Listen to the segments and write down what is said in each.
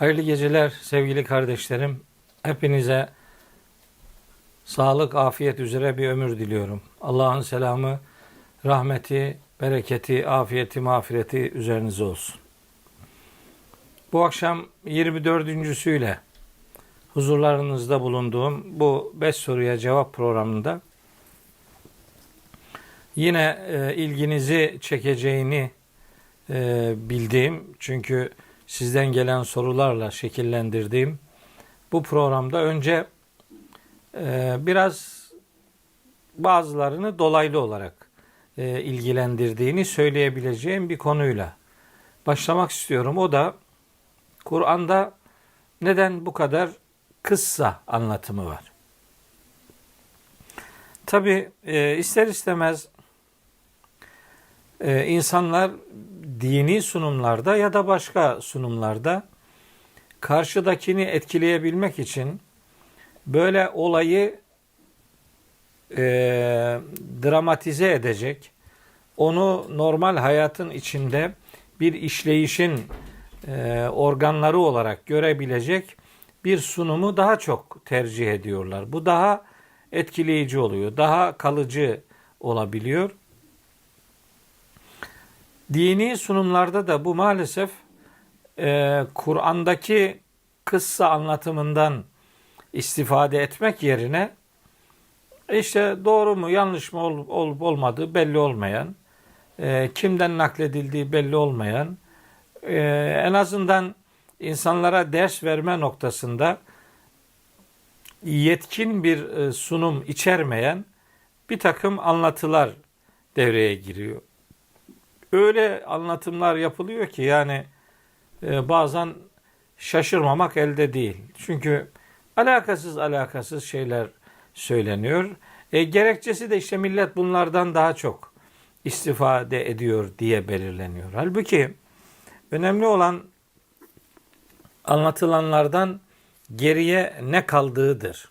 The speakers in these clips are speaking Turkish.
Hayırlı geceler sevgili kardeşlerim. Hepinize sağlık, afiyet üzere bir ömür diliyorum. Allah'ın selamı, rahmeti, bereketi, afiyeti, mağfireti üzerinize olsun. Bu akşam 24.süyle huzurlarınızda bulunduğum bu 5 soruya cevap programında yine e, ilginizi çekeceğini e, bildiğim çünkü sizden gelen sorularla şekillendirdiğim bu programda önce e, biraz bazılarını dolaylı olarak e, ilgilendirdiğini söyleyebileceğim bir konuyla başlamak istiyorum. O da Kur'an'da neden bu kadar kıssa anlatımı var? Tabi e, ister istemez e, insanlar dini sunumlarda ya da başka sunumlarda karşıdakini etkileyebilmek için böyle olayı e, dramatize edecek, onu normal hayatın içinde bir işleyişin e, organları olarak görebilecek bir sunumu daha çok tercih ediyorlar. Bu daha etkileyici oluyor, daha kalıcı olabiliyor. Dini sunumlarda da bu maalesef e, Kur'an'daki kıssa anlatımından istifade etmek yerine işte doğru mu yanlış mı olup, olup olmadığı belli olmayan, e, kimden nakledildiği belli olmayan, e, en azından insanlara ders verme noktasında yetkin bir e, sunum içermeyen bir takım anlatılar devreye giriyor öyle anlatımlar yapılıyor ki yani e, bazen şaşırmamak elde değil. Çünkü alakasız alakasız şeyler söyleniyor. E, gerekçesi de işte millet bunlardan daha çok istifade ediyor diye belirleniyor. Halbuki önemli olan anlatılanlardan geriye ne kaldığıdır.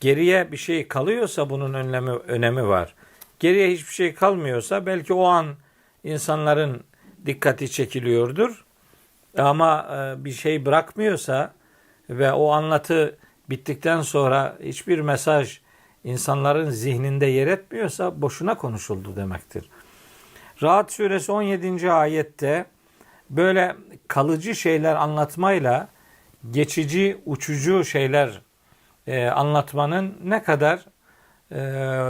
Geriye bir şey kalıyorsa bunun önlemi önemi var. Geriye hiçbir şey kalmıyorsa belki o an insanların dikkati çekiliyordur. Ama e, bir şey bırakmıyorsa ve o anlatı bittikten sonra hiçbir mesaj insanların zihninde yer etmiyorsa boşuna konuşuldu demektir. Rahat suresi 17. ayette böyle kalıcı şeyler anlatmayla geçici, uçucu şeyler e, anlatmanın ne kadar e,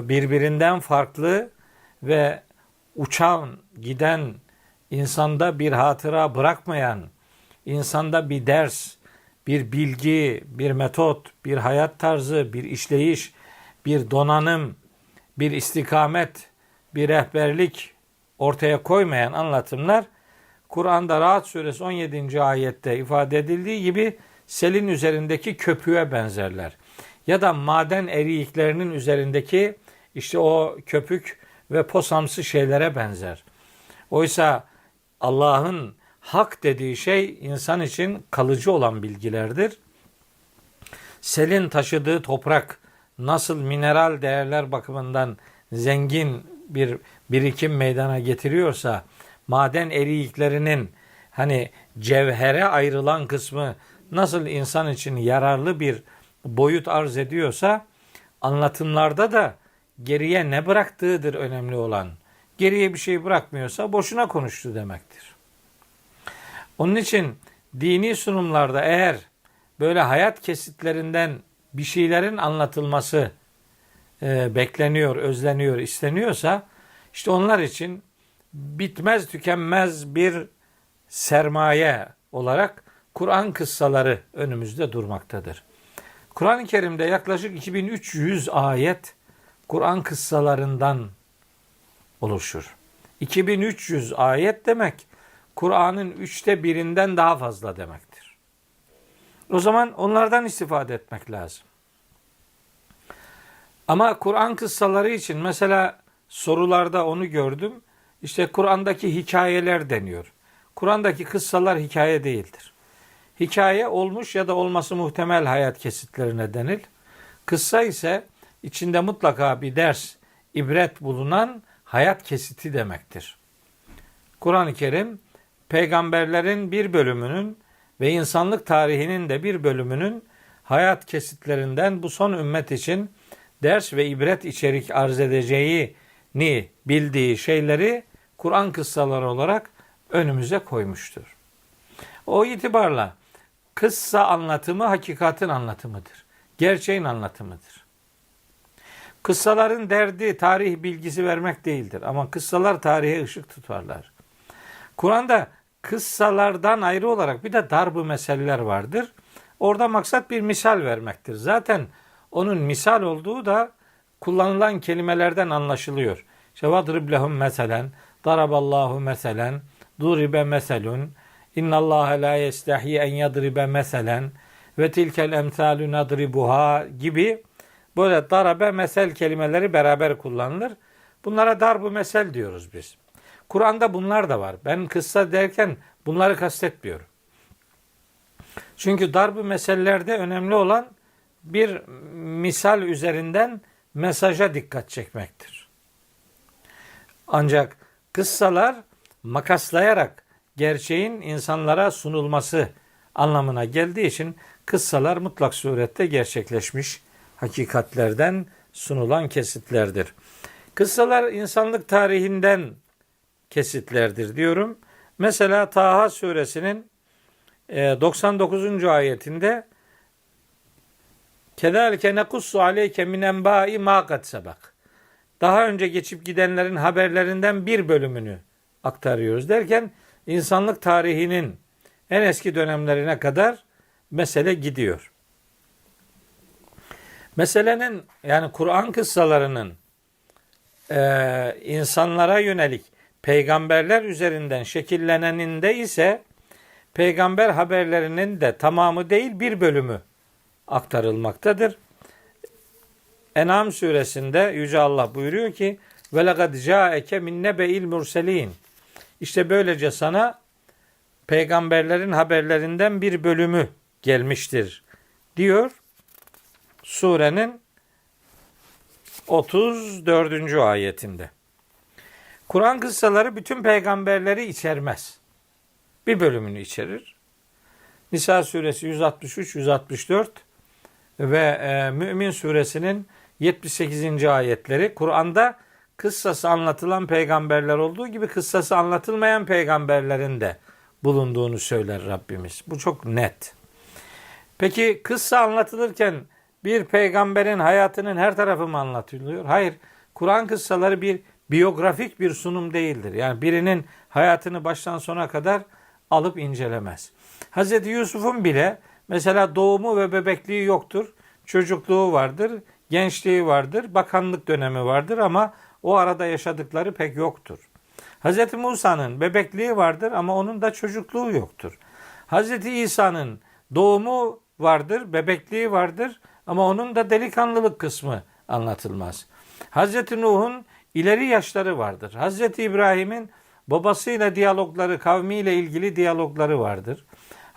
birbirinden farklı ve uçan, giden, insanda bir hatıra bırakmayan, insanda bir ders, bir bilgi, bir metot, bir hayat tarzı, bir işleyiş, bir donanım, bir istikamet, bir rehberlik ortaya koymayan anlatımlar Kur'an'da Rahat Suresi 17. ayette ifade edildiği gibi selin üzerindeki köpüğe benzerler. Ya da maden eriyiklerinin üzerindeki işte o köpük ve posamsı şeylere benzer. Oysa Allah'ın hak dediği şey insan için kalıcı olan bilgilerdir. Selin taşıdığı toprak nasıl mineral değerler bakımından zengin bir birikim meydana getiriyorsa maden eriyiklerinin hani cevhere ayrılan kısmı nasıl insan için yararlı bir boyut arz ediyorsa anlatımlarda da geriye ne bıraktığıdır önemli olan. Geriye bir şey bırakmıyorsa boşuna konuştu demektir. Onun için dini sunumlarda eğer böyle hayat kesitlerinden bir şeylerin anlatılması e, bekleniyor, özleniyor, isteniyorsa işte onlar için bitmez tükenmez bir sermaye olarak Kur'an kıssaları önümüzde durmaktadır. Kur'an-ı Kerim'de yaklaşık 2300 ayet Kur'an kıssalarından oluşur. 2300 ayet demek Kur'an'ın üçte birinden daha fazla demektir. O zaman onlardan istifade etmek lazım. Ama Kur'an kıssaları için mesela sorularda onu gördüm. İşte Kur'an'daki hikayeler deniyor. Kur'an'daki kıssalar hikaye değildir. Hikaye olmuş ya da olması muhtemel hayat kesitlerine denil. Kıssa ise içinde mutlaka bir ders, ibret bulunan hayat kesiti demektir. Kur'an-ı Kerim peygamberlerin bir bölümünün ve insanlık tarihinin de bir bölümünün hayat kesitlerinden bu son ümmet için ders ve ibret içerik arz edeceğini bildiği şeyleri Kur'an kıssaları olarak önümüze koymuştur. O itibarla kıssa anlatımı hakikatin anlatımıdır. Gerçeğin anlatımıdır. Kıssaların derdi tarih bilgisi vermek değildir ama kıssalar tarihe ışık tutarlar. Kur'an'da kıssalardan ayrı olarak bir de darbu meseleler vardır. Orada maksat bir misal vermektir. Zaten onun misal olduğu da kullanılan kelimelerden anlaşılıyor. İşte vadrib lehum meselen, daraballahu meselen, duribe meselun, innallâhe la yestahi en yadribe meselen ve tilkel emsalü nadribuha gibi böyle darabe mesel kelimeleri beraber kullanılır. Bunlara darbu mesel diyoruz biz. Kur'an'da bunlar da var. Ben kıssa derken bunları kastetmiyorum. Çünkü darbu meselelerde önemli olan bir misal üzerinden mesaja dikkat çekmektir. Ancak kıssalar makaslayarak gerçeğin insanlara sunulması anlamına geldiği için kıssalar mutlak surette gerçekleşmiş hakikatlerden sunulan kesitlerdir. Kıssalar insanlık tarihinden kesitlerdir diyorum. Mesela Taha suresinin 99. ayetinde Kedalike nekussu aleyke min enbai ma kad sebak. Daha önce geçip gidenlerin haberlerinden bir bölümünü aktarıyoruz derken insanlık tarihinin en eski dönemlerine kadar mesele gidiyor. Meselenin yani Kur'an kıssalarının e, insanlara yönelik peygamberler üzerinden şekilleneninde ise peygamber haberlerinin de tamamı değil bir bölümü aktarılmaktadır. En'am suresinde Yüce Allah buyuruyor ki ve lekad ca'eke min nebe'il murselin. İşte böylece sana peygamberlerin haberlerinden bir bölümü gelmiştir diyor. Surenin 34. ayetinde. Kur'an kıssaları bütün peygamberleri içermez. Bir bölümünü içerir. Nisa suresi 163 164 ve e, Mümin suresinin 78. ayetleri Kur'an'da kıssası anlatılan peygamberler olduğu gibi kıssası anlatılmayan peygamberlerin de bulunduğunu söyler Rabbimiz. Bu çok net. Peki kıssa anlatılırken bir peygamberin hayatının her tarafı mı anlatılıyor? Hayır. Kur'an kıssaları bir biyografik bir sunum değildir. Yani birinin hayatını baştan sona kadar alıp incelemez. Hz. Yusuf'un bile mesela doğumu ve bebekliği yoktur. Çocukluğu vardır, gençliği vardır, bakanlık dönemi vardır ama o arada yaşadıkları pek yoktur. Hz. Musa'nın bebekliği vardır ama onun da çocukluğu yoktur. Hz. İsa'nın doğumu vardır, bebekliği vardır ama onun da delikanlılık kısmı anlatılmaz. Hz. Nuh'un ileri yaşları vardır. Hz. İbrahim'in babasıyla diyalogları, kavmiyle ilgili diyalogları vardır.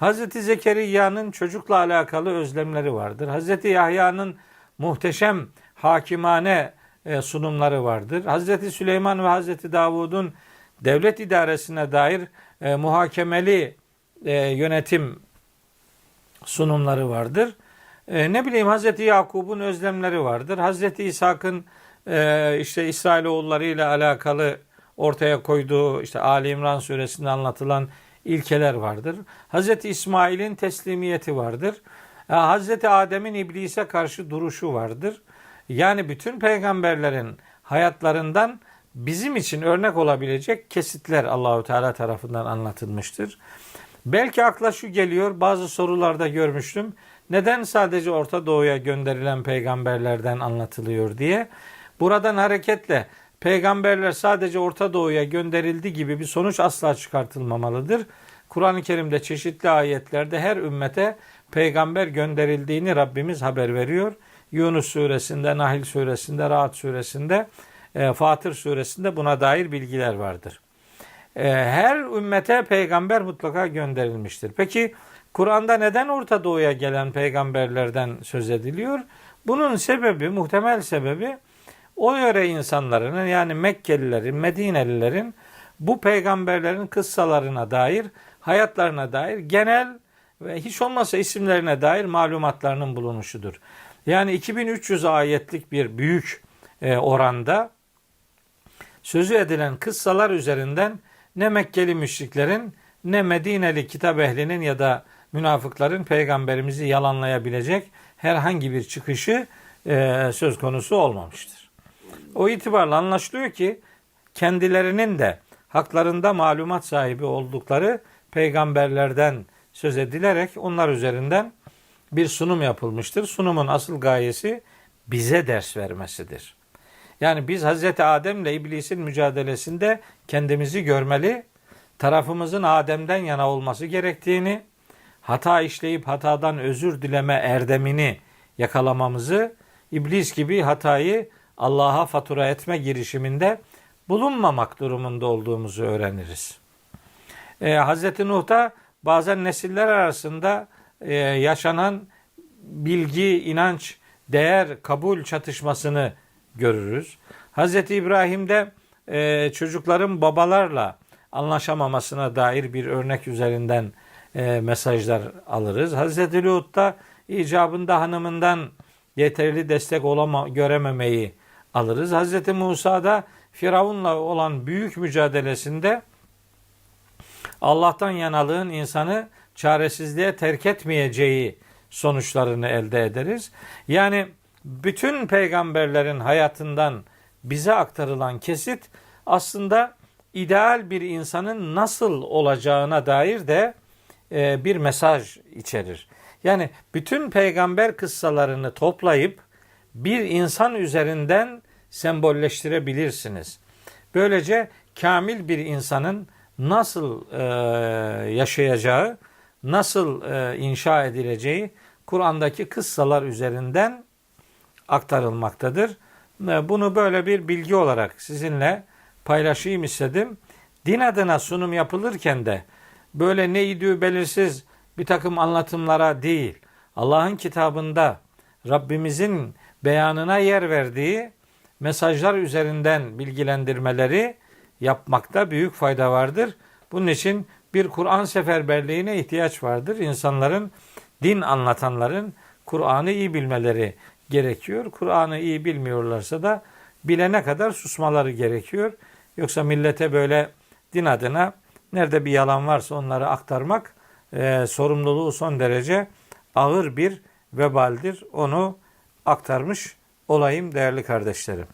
Hz. Zekeriya'nın çocukla alakalı özlemleri vardır. Hz. Yahya'nın muhteşem hakimane e, sunumları vardır. Hz. Süleyman ve Hz. Davud'un devlet idaresine dair e, muhakemeli e, yönetim sunumları vardır. E, ne bileyim Hz. Yakub'un özlemleri vardır. Hz. İshak'ın e, işte İsrailoğulları ile alakalı ortaya koyduğu işte Ali İmran suresinde anlatılan ilkeler vardır. Hz. İsmail'in teslimiyeti vardır. E, Hz. Adem'in iblise karşı duruşu vardır. Yani bütün peygamberlerin hayatlarından bizim için örnek olabilecek kesitler Allahü Teala tarafından anlatılmıştır. Belki akla şu geliyor, bazı sorularda görmüştüm. Neden sadece Orta Doğu'ya gönderilen peygamberlerden anlatılıyor diye. Buradan hareketle peygamberler sadece Orta Doğu'ya gönderildi gibi bir sonuç asla çıkartılmamalıdır. Kur'an-ı Kerim'de çeşitli ayetlerde her ümmete peygamber gönderildiğini Rabbimiz haber veriyor. Yunus suresinde, Nahil suresinde, Rahat suresinde, e, Fatır suresinde buna dair bilgiler vardır. E, her ümmete peygamber mutlaka gönderilmiştir. Peki Kur'an'da neden Orta Doğu'ya gelen peygamberlerden söz ediliyor? Bunun sebebi, muhtemel sebebi o yöre insanların yani Mekkelilerin, Medinelilerin bu peygamberlerin kıssalarına dair, hayatlarına dair genel ve hiç olmazsa isimlerine dair malumatlarının bulunuşudur. Yani 2300 ayetlik bir büyük e, oranda sözü edilen kıssalar üzerinden ne Mekkeli müşriklerin ne Medineli kitap ehlinin ya da münafıkların peygamberimizi yalanlayabilecek herhangi bir çıkışı e, söz konusu olmamıştır. O itibarla anlaşılıyor ki kendilerinin de haklarında malumat sahibi oldukları peygamberlerden söz edilerek onlar üzerinden bir sunum yapılmıştır. Sunumun asıl gayesi bize ders vermesidir. Yani biz Hazreti Adem ile iblisin mücadelesinde kendimizi görmeli, tarafımızın Adem'den yana olması gerektiğini, hata işleyip hatadan özür dileme erdemini yakalamamızı, iblis gibi hatayı Allah'a fatura etme girişiminde bulunmamak durumunda olduğumuzu öğreniriz. Ee, Hz. Nuh'ta bazen nesiller arasında e, yaşanan bilgi, inanç, değer, kabul çatışmasını görürüz. Hz. İbrahim'de e, çocukların babalarla anlaşamamasına dair bir örnek üzerinden e, mesajlar alırız. Hz. Lut'ta icabında hanımından yeterli destek olama, görememeyi alırız. Hz. Musa'da Firavun'la olan büyük mücadelesinde Allah'tan yanalığın insanı çaresizliğe terk etmeyeceği sonuçlarını elde ederiz. Yani bütün peygamberlerin hayatından bize aktarılan kesit aslında ideal bir insanın nasıl olacağına dair de bir mesaj içerir. Yani bütün peygamber kıssalarını toplayıp bir insan üzerinden sembolleştirebilirsiniz. Böylece kamil bir insanın nasıl e, yaşayacağı, nasıl e, inşa edileceği Kur'an'daki kıssalar üzerinden aktarılmaktadır. E, Bunu böyle bir bilgi olarak sizinle paylaşayım istedim. Din adına sunum yapılırken de böyle neydi belirsiz bir takım anlatımlara değil, Allah'ın kitabında Rabbimizin beyanına yer verdiği mesajlar üzerinden bilgilendirmeleri yapmakta büyük fayda vardır. Bunun için bir Kur'an seferberliğine ihtiyaç vardır. İnsanların, din anlatanların Kur'an'ı iyi bilmeleri gerekiyor. Kur'an'ı iyi bilmiyorlarsa da bilene kadar susmaları gerekiyor. Yoksa millete böyle din adına nerede bir yalan varsa onları aktarmak e, sorumluluğu son derece ağır bir vebaldir. Onu aktarmış olayım değerli kardeşlerim.